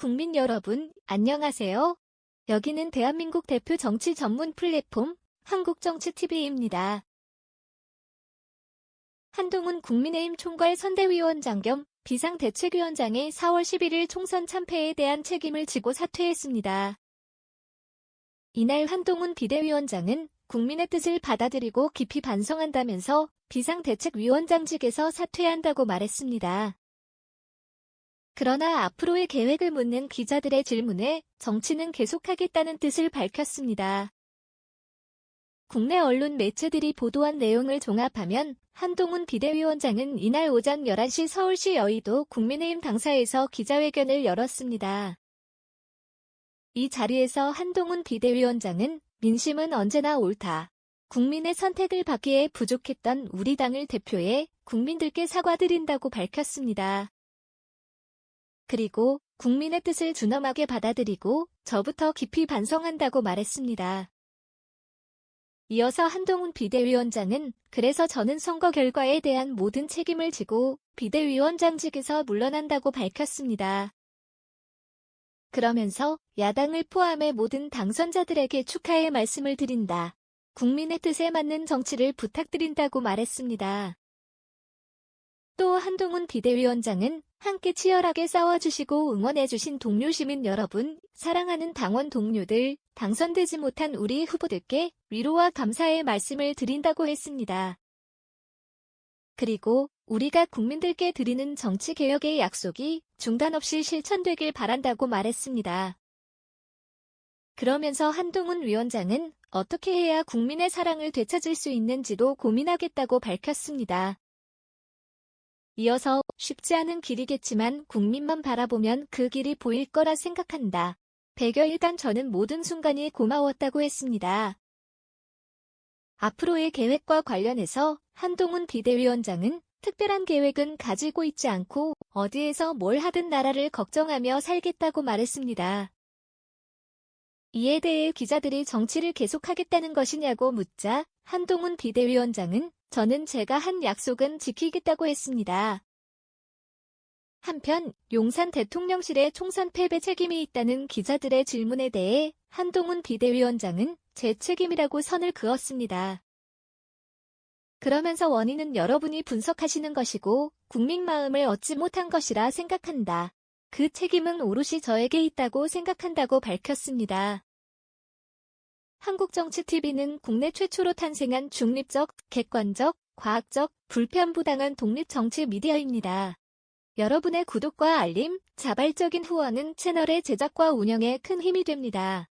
국민 여러분, 안녕하세요. 여기는 대한민국 대표 정치 전문 플랫폼 한국정치TV입니다. 한동훈 국민의힘 총괄 선대위원장 겸 비상대책위원장이 4월 11일 총선 참패에 대한 책임을 지고 사퇴했습니다. 이날 한동훈 비대위원장은 국민의 뜻을 받아들이고 깊이 반성한다면서 비상대책위원장직에서 사퇴한다고 말했습니다. 그러나 앞으로의 계획을 묻는 기자들의 질문에 정치는 계속하겠다는 뜻을 밝혔습니다. 국내 언론 매체들이 보도한 내용을 종합하면 한동훈 비대위원장은 이날 오전 11시 서울시 여의도 국민의힘 당사에서 기자회견을 열었습니다. 이 자리에서 한동훈 비대위원장은 민심은 언제나 옳다. 국민의 선택을 받기에 부족했던 우리 당을 대표해 국민들께 사과드린다고 밝혔습니다. 그리고 국민의 뜻을 준엄하게 받아들이고 저부터 깊이 반성한다고 말했습니다. 이어서 한동훈 비대위원장은 그래서 저는 선거 결과에 대한 모든 책임을 지고 비대위원장직에서 물러난다고 밝혔습니다. 그러면서 야당을 포함해 모든 당선자들에게 축하의 말씀을 드린다. 국민의 뜻에 맞는 정치를 부탁드린다고 말했습니다. 또 한동훈 비대위원장은 함께 치열하게 싸워주시고 응원해주신 동료 시민 여러분, 사랑하는 당원 동료들, 당선되지 못한 우리 후보들께 위로와 감사의 말씀을 드린다고 했습니다. 그리고 우리가 국민들께 드리는 정치개혁의 약속이 중단 없이 실천되길 바란다고 말했습니다. 그러면서 한동훈 위원장은 어떻게 해야 국민의 사랑을 되찾을 수 있는지도 고민하겠다고 밝혔습니다. 이어서 쉽지 않은 길이겠지만 국민만 바라보면 그 길이 보일 거라 생각한다. 100여일간 저는 모든 순간이 고마웠다고 했습니다. 앞으로의 계획과 관련해서 한동훈 비대위원장은 특별한 계획은 가지고 있지 않고 어디에서 뭘 하든 나라를 걱정하며 살겠다고 말했습니다. 이에 대해 기자들이 정치를 계속하겠다는 것이냐고 묻자 한동훈 비대위원장은 저는 제가 한 약속은 지키겠다고 했습니다. 한편 용산 대통령실에 총선 패배 책임이 있다는 기자들의 질문에 대해 한동훈 비대위원장은 제 책임이라고 선을 그었습니다. 그러면서 원인은 여러분이 분석하시는 것이고 국민 마음을 얻지 못한 것이라 생각한다. 그 책임은 오롯이 저에게 있다고 생각한다고 밝혔습니다. 한국정치TV는 국내 최초로 탄생한 중립적, 객관적, 과학적, 불편부당한 독립정치 미디어입니다. 여러분의 구독과 알림, 자발적인 후원은 채널의 제작과 운영에 큰 힘이 됩니다.